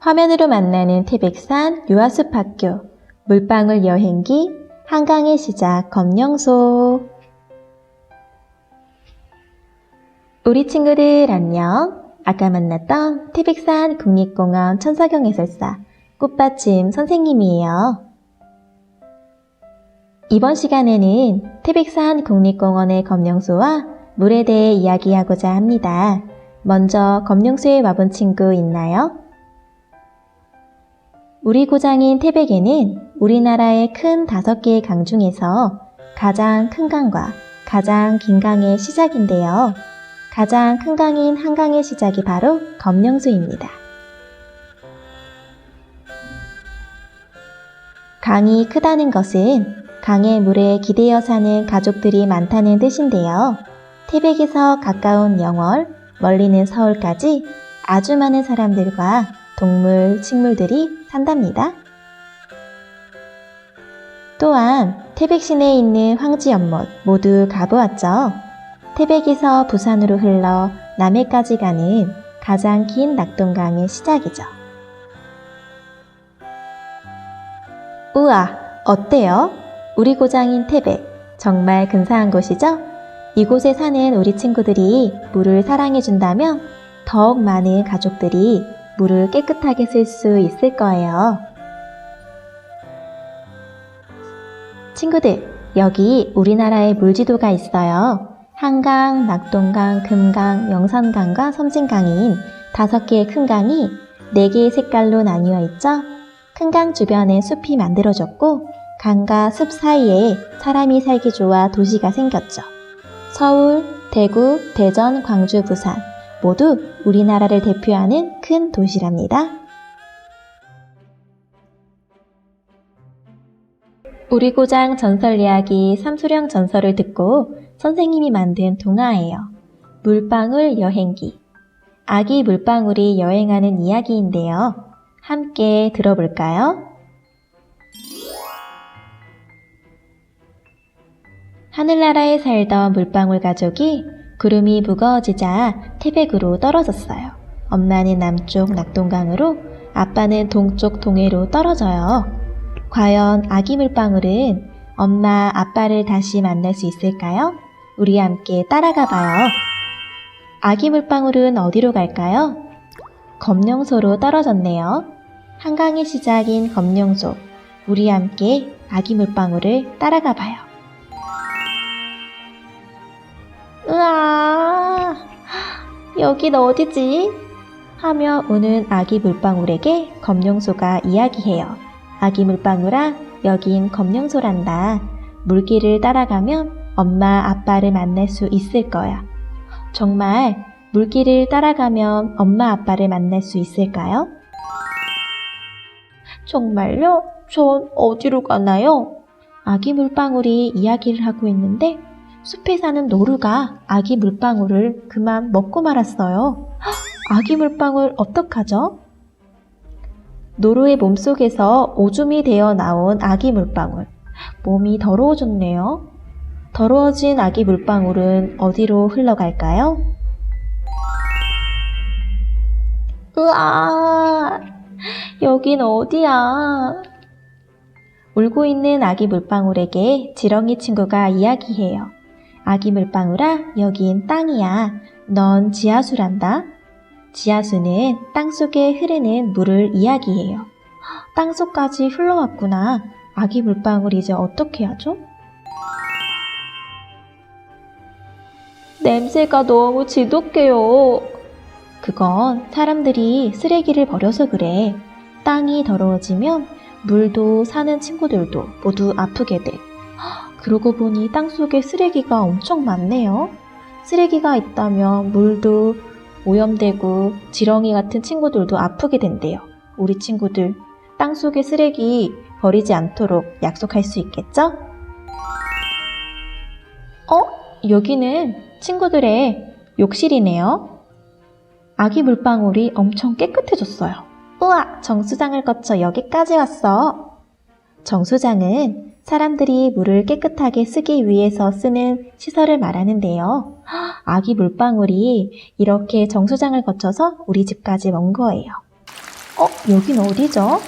화면으로 만나는 태백산 유아숲학교 물방울 여행기 한강의 시작 검령소 우리 친구들 안녕. 아까 만났던 태백산 국립공원 천사경 해설사 꽃받침 선생님이에요. 이번 시간에는 태백산 국립공원의 검령소와 물에 대해 이야기하고자 합니다. 먼저 검령소에 와본 친구 있나요? 우리 고장인 태백에는 우리나라의 큰 다섯 개의 강 중에서 가장 큰 강과 가장 긴 강의 시작인데요. 가장 큰 강인 한강의 시작이 바로 검령소입니다. 강이 크다는 것은 강의 물에 기대어 사는 가족들이 많다는 뜻인데요. 태백에서 가까운 영월, 멀리는 서울까지 아주 많은 사람들과 동물, 식물들이 산답니다. 또한 태백 시내에 있는 황지 연못 모두 가보았죠. 태백에서 부산으로 흘러 남해까지 가는 가장 긴 낙동강의 시작이죠. 우와, 어때요? 우리 고장인 태백, 정말 근사한 곳이죠? 이곳에 사는 우리 친구들이 물을 사랑해준다면 더욱 많은 가족들이 물을 깨끗하게 쓸 수 있을 거예요. 친구들, 여기 우리나라의 물지도가 있어요. 한강, 낙동강, 금강, 영산강과 섬진강인 다섯 개의 큰 강이 네 개의 색깔로 나뉘어 있죠. 큰 강 주변에 숲이 만들어졌고 강과 숲 사이에 사람이 살기 좋아 도시가 생겼죠. 서울, 대구, 대전, 광주, 부산 모두 우리나라를 대표하는 큰 도시랍니다. 우리 고장 전설 이야기 삼수령 전설을 듣고 선생님이 만든 동화예요. 물방울 여행기. 아기 물방울이 여행하는 이야기인데요. 함께 들어볼까요? 하늘나라에 살던 물방울 가족이 구름이 무거워지자 태백으로 떨어졌어요. 엄마는 남쪽 낙동강으로, 아빠는 동쪽 동해로 떨어져요. 과연 아기 물방울은 엄마, 아빠를 다시 만날 수 있을까요? 우리 함께 따라가 봐요. 아기 물방울은 어디로 갈까요? 검령소로 떨어졌네요. 한강의 시작인 검령소. 우리 함께 아기 물방울을 따라가 봐요. 여긴 어디지? 하며 우는 아기 물방울에게 검령소가 이야기해요. 아기 물방울아, 여긴 검령소란다. 물길을 따라가면 엄마, 아빠를 만날 수 있을 거야. 정말 물길을 따라가면 엄마, 아빠를 만날 수 있을까요? 정말요? 전 어디로 가나요? 아기 물방울이 이야기를 하고 있는데 숲에 사는 노루가 아기 물방울을 그만 먹고 말았어요. 헉, 아기 물방울 어떡하죠? 노루의 몸속에서 오줌이 되어 나온 아기 물방울. 몸이 더러워졌네요. 더러워진 아기 물방울은 어디로 흘러갈까요? 으아, 여긴 어디야? 울고 있는 아기 물방울에게 지렁이 친구가 이야기해요. 아기 물방울아, 여긴 땅이야. 넌 지하수란다. 지하수는 땅 속에 흐르는 물을 이야기해요. 땅 속까지 흘러왔구나. 아기 물방울 이제 어떻게 하죠? 냄새가 너무 지독해요. 그건 사람들이 쓰레기를 버려서 그래. 땅이 더러워지면 물도 사는 친구들도 모두 아프게 돼. 그러고 보니 땅속에 쓰레기가 엄청 많네요. 쓰레기가 있다면 물도 오염되고 지렁이 같은 친구들도 아프게 된대요. 우리 친구들 땅속에 쓰레기 버리지 않도록 약속할 수 있겠죠? 어? 여기는 친구들의 욕실이네요. 아기 물방울이 엄청 깨끗해졌어요. 우와! 정수장을 거쳐 여기까지 왔어. 정수장은 사람들이 물을 깨끗하게 쓰기 위해서 쓰는 시설을 말하는데요. 아기 물방울이 이렇게 정수장을 거쳐서 우리 집까지 온 거예요. 어, 여긴 어디죠?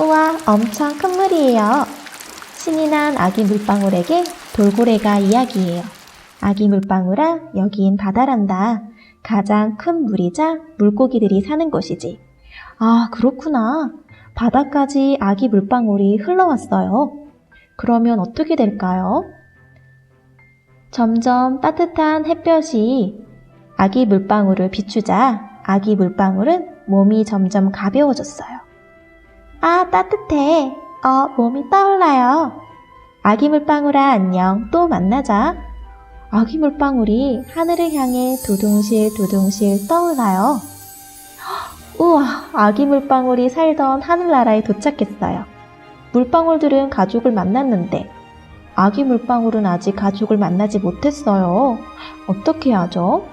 우와, 엄청 큰 물이에요. 신이 난 아기 물방울에게 돌고래가 이야기해요. 아기 물방울아, 여긴 바다란다. 가장 큰 물이자 물고기들이 사는 곳이지. 아, 그렇구나. 바다까지 아기 물방울이 흘러왔어요. 그러면 어떻게 될까요? 점점 따뜻한 햇볕이 아기 물방울을 비추자 아기 물방울은 몸이 점점 가벼워졌어요. 아, 따뜻해. 어, 몸이 떠올라요. 아기 물방울아, 안녕. 또 만나자. 아기 물방울이 하늘을 향해 두둥실 두둥실 떠올라요. 헉, 우와, 아기 물방울이 살던 하늘나라에 도착했어요. 물방울들은 가족을 만났는데, 아기 물방울은 아직 가족을 만나지 못했어요. 어떻게 하죠?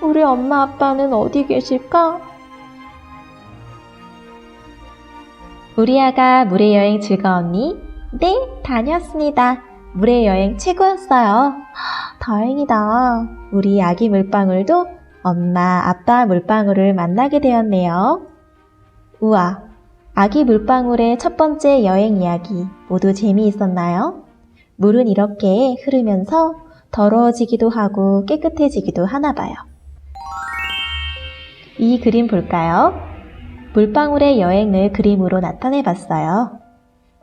우리 엄마 아빠는 어디 계실까? 우리 아가 물의 여행 즐거웠니? 네, 다녔습니다. 물의 여행 최고였어요. 다행이다. 우리 아기 물방울도 엄마, 아빠 물방울을 만나게 되었네요. 우와, 아기 물방울의 첫 번째 여행 이야기 모두 재미있었나요? 물은 이렇게 흐르면서 더러워지기도 하고 깨끗해지기도 하나 봐요. 이 그림 볼까요? 물방울의 여행을 그림으로 나타내 봤어요.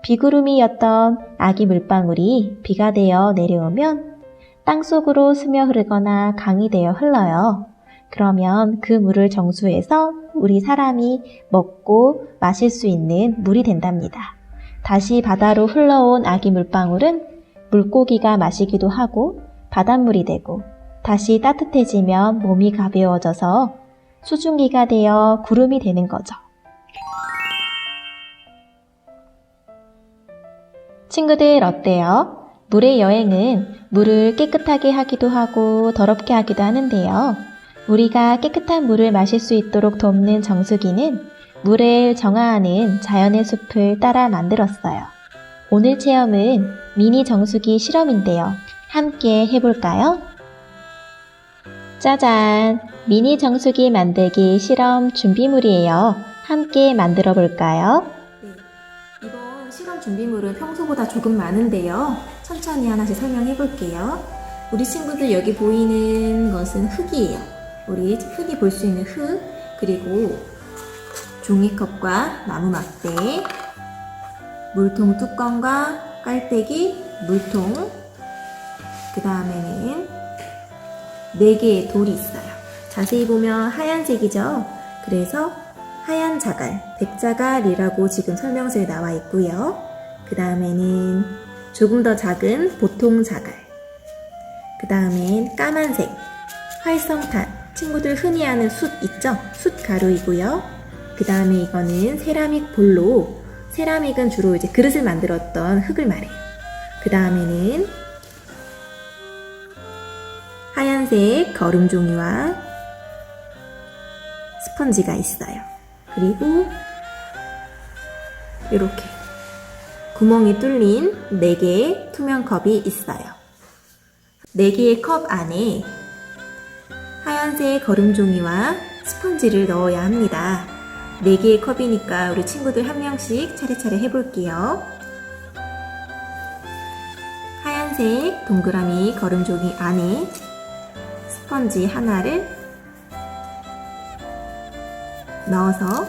비구름이었던 아기 물방울이 비가 되어 내려오면 땅 속으로 스며 흐르거나 강이 되어 흘러요. 그러면 그 물을 정수해서 우리 사람이 먹고 마실 수 있는 물이 된답니다. 다시 바다로 흘러온 아기 물방울은 물고기가 마시기도 하고 바닷물이 되고 다시 따뜻해지면 몸이 가벼워져서 수증기가 되어 구름이 되는 거죠. 친구들 어때요? 물의 여행은 물을 깨끗하게 하기도 하고 더럽게 하기도 하는데요. 우리가 깨끗한 물을 마실 수 있도록 돕는 정수기는 물을 정화하는 자연의 숲을 따라 만들었어요. 오늘 체험은 미니 정수기 실험인데요. 함께 해볼까요? 짜잔! 미니 정수기 만들기 실험 준비물이에요. 함께 만들어 볼까요? 네, 이번 실험 준비물은 평소보다 조금 많은데요. 천천히 하나씩 설명해 볼게요. 우리 친구들 여기 보이는 것은 흙이에요. 우리 흔히 볼 수 있는 흙, 그리고 종이컵과 나무 막대, 물통 뚜껑과 깔때기, 물통, 그 다음에는 네 개의 돌이 있어요. 자세히 보면 하얀색이죠. 그래서 하얀 자갈, 백자갈이라고 지금 설명서에 나와 있고요. 그 다음에는 조금 더 작은 보통 자갈. 그 다음엔 까만색, 활성탄. 친구들 흔히 아는 숯 있죠? 숯 가루이고요. 그 다음에 이거는 세라믹 볼로. 세라믹은 주로 이제 그릇을 만들었던 흙을 말해요. 그 다음에는 하얀색 거름 종이와 스펀지가 있어요. 그리고 이렇게 구멍이 뚫린 4개의 투명 컵이 있어요. 4개의 컵 안에 하얀색 거름 종이와 스펀지를 넣어야 합니다. 4개의 컵이니까 우리 친구들 한 명씩 차례차례 해볼게요. 하얀색 동그라미 거름 종이 안에 스펀지 하나를 넣어서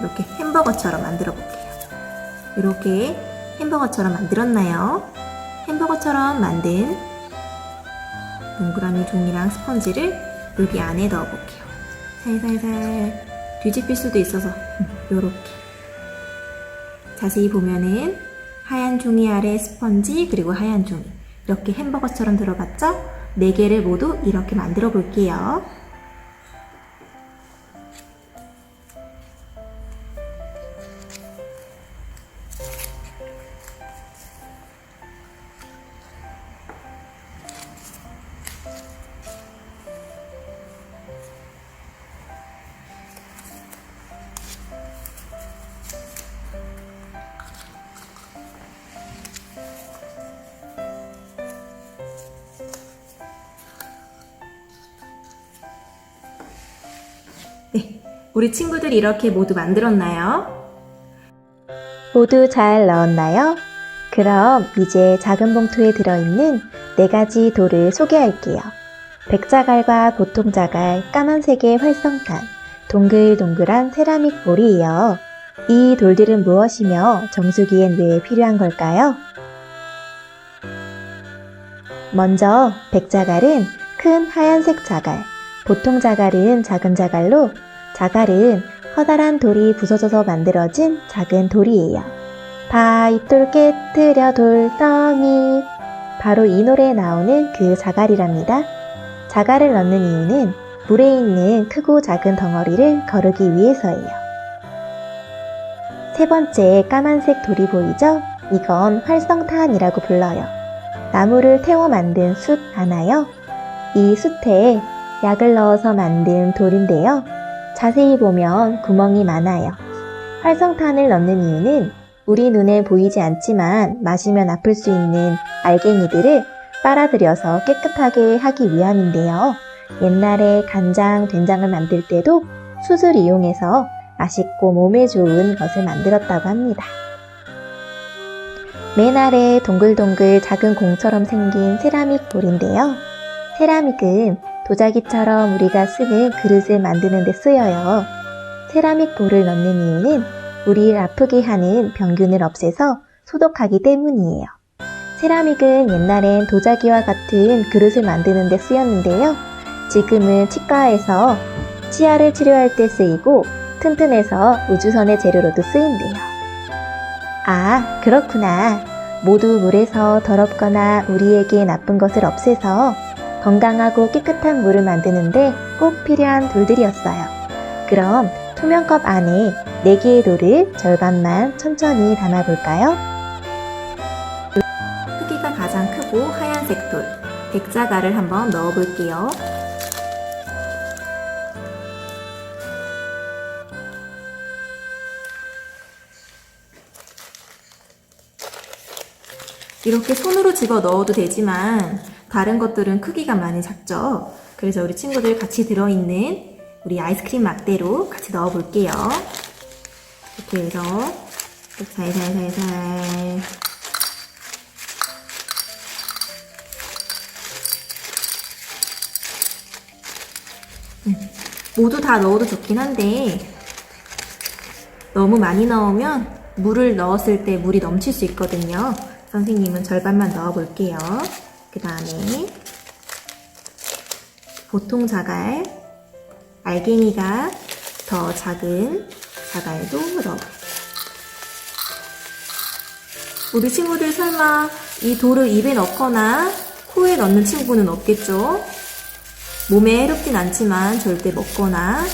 이렇게 햄버거처럼 만들어 볼게요. 이렇게 햄버거처럼 만들었나요? 햄버거처럼 만든 동그라미 종이랑 스펀지를 여기 안에 넣어 볼게요. 살살살 뒤집힐 수도 있어서 이렇게 자세히 보면은 하얀 종이 아래 스펀지 그리고 하얀 종이 이렇게 햄버거처럼 들어갔죠? 네 개를 모두 이렇게 만들어 볼게요. 우리 친구들 이렇게 모두 만들었나요? 모두 잘 넣었나요? 그럼 이제 작은 봉투에 들어있는 네 가지 돌을 소개할게요. 백자갈과 보통자갈, 까만색의 활성탄, 동글동글한 세라믹 볼이에요. 이 돌들은 무엇이며 정수기엔 왜 필요한 걸까요? 먼저 백자갈은 큰 하얀색 자갈, 보통 자갈은 작은 자갈로 자갈은 커다란 돌이 부서져서 만들어진 작은 돌이에요. 바윗돌 깨뜨려 돌덩이 바로 이 노래에 나오는 그 자갈이랍니다. 자갈을 넣는 이유는 물에 있는 크고 작은 덩어리를 거르기 위해서예요. 세 번째 까만색 돌이 보이죠? 이건 활성탄이라고 불러요. 나무를 태워 만든 숯 하나요? 이 숯에 약을 넣어서 만든 돌인데요. 자세히 보면 구멍이 많아요. 활성탄을 넣는 이유는 우리 눈에 보이지 않지만 마시면 아플 수 있는 알갱이들을 빨아들여서 깨끗하게 하기 위함인데요. 옛날에 간장, 된장을 만들 때도 숯을 이용해서 맛있고 몸에 좋은 것을 만들었다고 합니다. 맨 아래 동글동글 작은 공처럼 생긴 세라믹 볼인데요. 세라믹은 도자기처럼 우리가 쓰는 그릇을 만드는 데 쓰여요. 세라믹 볼을 넣는 이유는 우리를 아프게 하는 병균을 없애서 소독하기 때문이에요. 세라믹은 옛날엔 도자기와 같은 그릇을 만드는 데 쓰였는데요. 지금은 치과에서 치아를 치료할 때 쓰이고 튼튼해서 우주선의 재료로도 쓰인대요. 아, 그렇구나. 모두 물에서 더럽거나 우리에게 나쁜 것을 없애서 건강하고 깨끗한 물을 만드는데 꼭 필요한 돌들이었어요. 그럼 투명컵 안에 4개의 돌을 절반만 천천히 담아볼까요? 크기가 가장 크고 하얀색 돌, 백자갈을 한번 넣어볼게요. 이렇게 손으로 집어 넣어도 되지만 다른 것들은 크기가 많이 작죠. 그래서 우리 친구들 같이 들어있는 우리 아이스크림 막대로 같이 넣어볼게요. 이렇게 해서 살살살살 모두 다 넣어도 좋긴 한데 너무 많이 넣으면 물을 넣었을 때 물이 넘칠 수 있거든요. 선생님은 절반만 넣어 볼게요. 그 다음에 보통 자갈, 알갱이가 더 작은 자갈도 넣어. 우리 친구들 설마 이 돌을 입에 넣거나 코에 넣는 친구는 없겠죠? 몸에 해롭진 않지만 절대 먹거나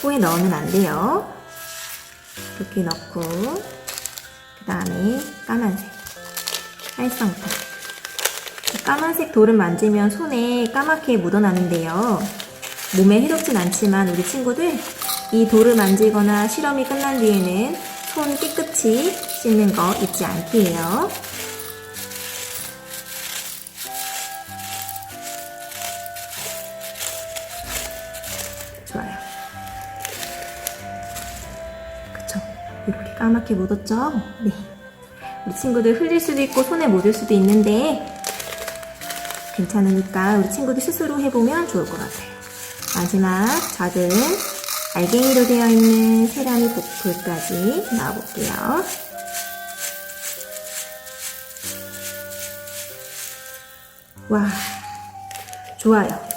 코에 넣으면 안 돼요. 이렇게 넣고 그 다음에 까만색 활성탄 이 까만색 돌을 만지면 손에 까맣게 묻어나는데요. 몸에 해롭진 않지만 우리 친구들 이 돌을 만지거나 실험이 끝난 뒤에는 손 깨끗이 씻는 거 잊지 않기 해요. 좋아요. 그쵸? 이렇게 까맣게 묻었죠? 네. 우리 친구들 흘릴 수도 있고 손에 묻을 수도 있는데 괜찮으니까 우리 친구들 스스로 해보면 좋을 것 같아요. 마지막 작은 알갱이로 되어 있는 세라믹 보풀까지 넣어볼게요. 와, 좋아요.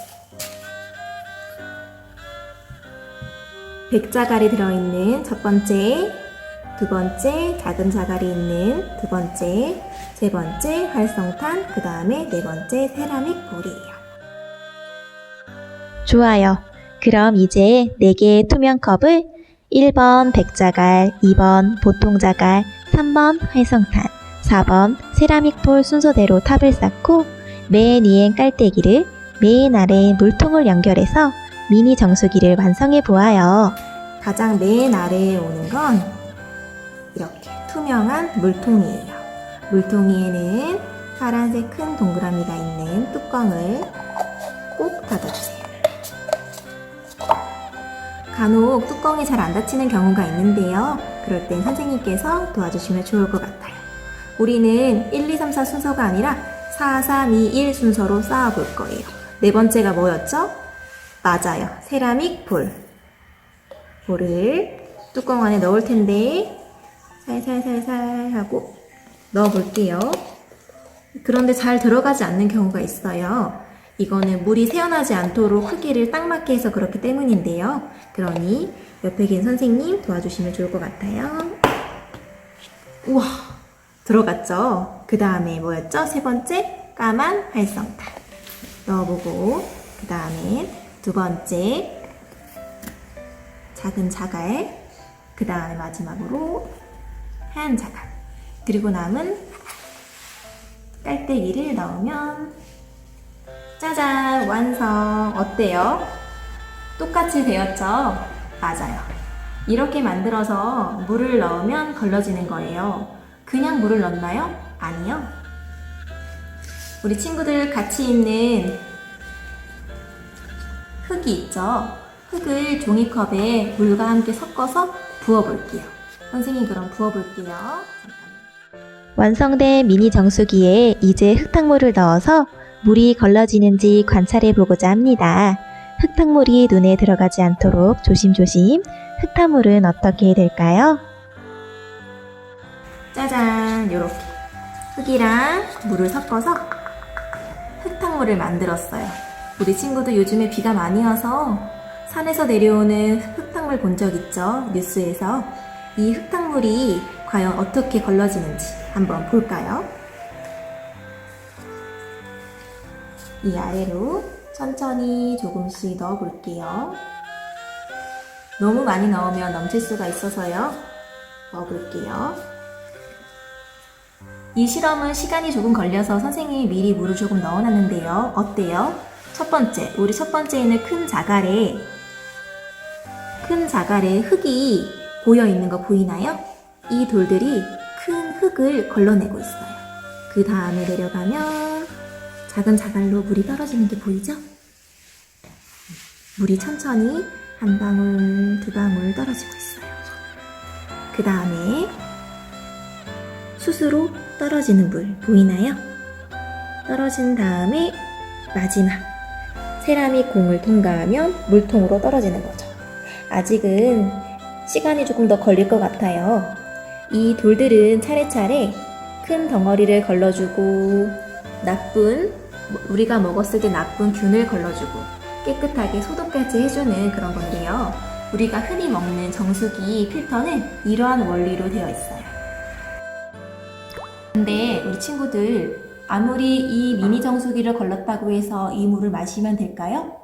백자갈이 들어있는 첫 번째, 두 번째 작은 자갈이 있는 두 번째, 세 번째 활성탄, 그 다음에 네 번째 세라믹 볼이에요. 좋아요. 그럼 이제 4개의 투명 컵을 1번 백자갈, 2번 보통자갈, 3번 활성탄, 4번 세라믹 볼 순서대로 탑을 쌓고 맨 위엔 깔때기를 맨 아래 물통을 연결해서 미니 정수기를 완성해 보아요. 가장 맨 아래에 오는 건 투명한 물통이에요. 물통위에는 파란색 큰 동그라미가 있는 뚜껑을 꼭 닫아주세요. 간혹 뚜껑이 잘 안 닫히는 경우가 있는데요. 그럴 땐 선생님께서 도와주시면 좋을 것 같아요. 우리는 1, 2, 3, 4 순서가 아니라 4, 3, 2, 1 순서로 쌓아볼 거예요. 네 번째가 뭐였죠? 맞아요. 세라믹 볼. 볼을 뚜껑 안에 넣을 텐데 살살살살 하고 넣어볼게요. 그런데 잘 들어가지 않는 경우가 있어요. 이거는 물이 새어나지 않도록 크기를 딱 맞게 해서 그렇기 때문인데요. 그러니 옆에 계신 선생님 도와주시면 좋을 것 같아요. 우와, 들어갔죠? 그 다음에 뭐였죠? 세 번째, 까만 활성탄. 넣어보고, 그 다음에 두 번째, 작은 자갈. 그 다음에 마지막으로 하얀 자갈. 그리고 남은 깔때기를 넣으면 짜잔 완성 어때요? 똑같이 되었죠? 맞아요. 이렇게 만들어서 물을 넣으면 걸러지는 거예요. 그냥 물을 넣나요? 아니요. 우리 친구들 같이 있는 흙이 있죠? 흙을 종이컵에 물과 함께 섞어서 부어볼게요. 선생님 그럼 부어볼게요. 완성된 미니 정수기에 이제 흙탕물을 넣어서 물이 걸러지는지 관찰해 보고자 합니다. 흙탕물이 눈에 들어가지 않도록 조심조심 흙탕물은 어떻게 될까요? 짜잔 요렇게 흙이랑 물을 섞어서 흙탕물을 만들었어요 우리 친구도 요즘에 비가 많이 와서 산에서 내려오는 흙탕물 본 적 있죠 뉴스에서 이 흙탕물이 과연 어떻게 걸러지는지 한번 볼까요 이 아래로 천천히 조금씩 넣어 볼게요 너무 많이 넣으면 넘칠 수가 있어서요 넣어 볼게요 이 실험은 시간이 조금 걸려서 선생님이 미리 물을 조금 넣어 놨는데요. 어때요? 첫 번째, 우리 첫 번째에는 큰 자갈에 큰 자갈에 흙이 고여 있는 거 보이나요? 이 돌들이 큰 흙을 걸러내고 있어요. 그 다음에 내려가면 작은 자갈로 물이 떨어지는 게 보이죠? 물이 천천히 한 방울, 두 방울 떨어지고 있어요. 그 다음에 숯으로 떨어지는 물 보이나요? 떨어진 다음에 마지막 세라믹 공을 통과하면 물통으로 떨어지는 거죠. 아직은 시간이 조금 더 걸릴 것 같아요. 이 돌들은 차례차례 큰 덩어리를 걸러주고 나쁜 우리가 먹었을 때 나쁜 균을 걸러주고 깨끗하게 소독까지 해주는 그런 건데요. 우리가 흔히 먹는 정수기 필터는 이러한 원리로 되어 있어요. 근데 우리 친구들 아무리 이 미니 정수기를 걸렀다고 해서 이 물을 마시면 될까요?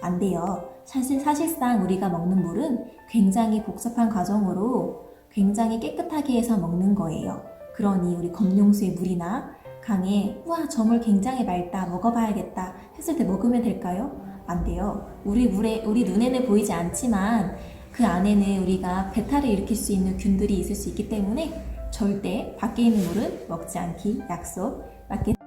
안 돼요. 사실 사실상 우리가 먹는 물은 굉장히 복잡한 과정으로 굉장히 깨끗하게 해서 먹는 거예요. 그러니 우리 검용수의 물이나 강에 우와 저물 굉장히 맑다 먹어봐야겠다 했을 때 먹으면 될까요? 안 돼요. 우리 물에 우리 눈에는 보이지 않지만 그 안에는 우리가 배탈을 일으킬 수 있는 균들이 있을 수 있기 때문에 절대 밖에 있는 물은 먹지 않기 약속. 맞겠?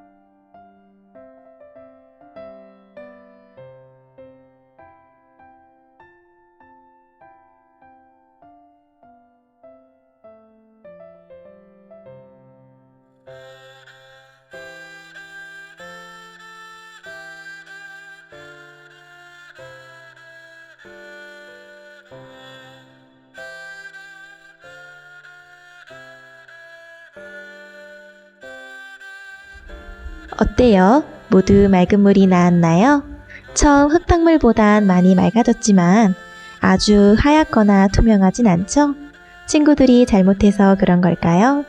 어때요? 모두 맑은 물이 나왔나요? 처음 흙탕물보단 많이 맑아졌지만 아주 하얗거나 투명하진 않죠? 친구들이 잘못해서 그런 걸까요?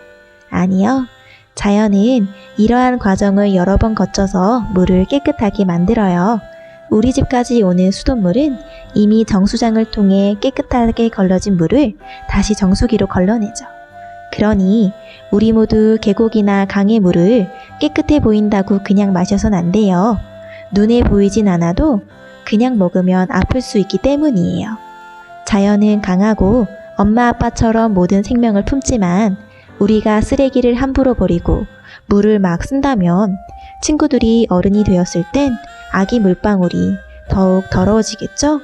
아니요. 자연은 이러한 과정을 여러 번 거쳐서 물을 깨끗하게 만들어요. 우리 집까지 오는 수돗물은 이미 정수장을 통해 깨끗하게 걸러진 물을 다시 정수기로 걸러내죠. 그러니 우리 모두 계곡이나 강의 물을 깨끗해 보인다고 그냥 마셔선 안 돼요. 눈에 보이진 않아도 그냥 먹으면 아플 수 있기 때문이에요. 자연은 강하고 엄마 아빠처럼 모든 생명을 품지만 우리가 쓰레기를 함부로 버리고 물을 막 쓴다면 친구들이 어른이 되었을 땐 아기 물방울이 더욱 더러워지겠죠?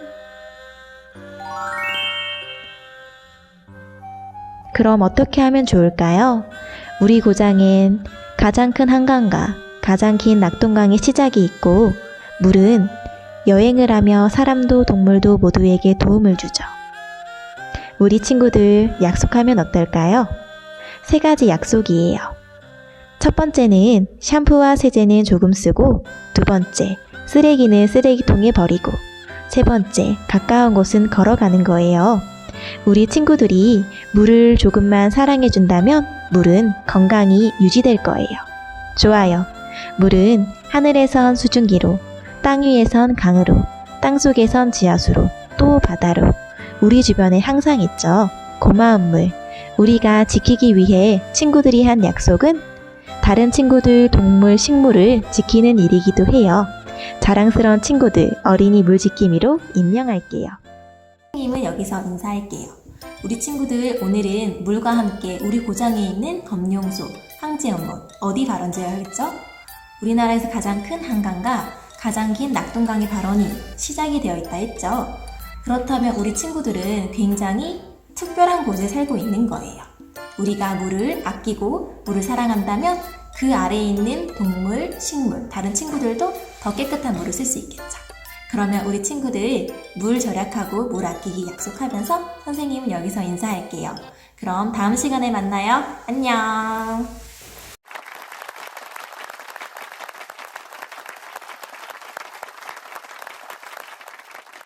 그럼 어떻게 하면 좋을까요? 우리 고장엔 가장 큰 한강과 가장 긴 낙동강의 시작이 있고, 물은 여행을 하며 사람도 동물도 모두에게 도움을 주죠. 우리 친구들 약속하면 어떨까요? 세 가지 약속이에요. 첫 번째는 샴푸와 세제는 조금 쓰고, 두 번째, 쓰레기는 쓰레기통에 버리고, 세 번째, 가까운 곳은 걸어가는 거예요. 우리 친구들이 물을 조금만 사랑해준다면 물은 건강히 유지될 거예요. 좋아요. 물은 하늘에선 수증기로, 땅 위에선 강으로, 땅 속에선 지하수로, 또 바다로, 우리 주변에 항상 있죠. 고마운 물. 우리가 지키기 위해 친구들이 한 약속은 다른 친구들, 동물, 식물을 지키는 일이기도 해요. 자랑스러운 친구들 어린이 물지킴이로 임명할게요. 선생님은 여기서 인사할게요. 우리 친구들 오늘은 물과 함께 우리 고장에 있는 검룡소, 황제연못 어디 발원제야 했죠? 우리나라에서 가장 큰 한강과 가장 긴 낙동강의 발원이 시작이 되어 있다 했죠. 그렇다면 우리 친구들은 굉장히 특별한 곳에 살고 있는 거예요. 우리가 물을 아끼고 물을 사랑한다면 그 아래에 있는 동물, 식물, 다른 친구들도 더 깨끗한 물을 쓸 수 있겠죠. 그러면 우리 친구들 물 절약하고 물 아끼기 약속하면서 선생님은 여기서 인사할게요. 그럼 다음 시간에 만나요. 안녕.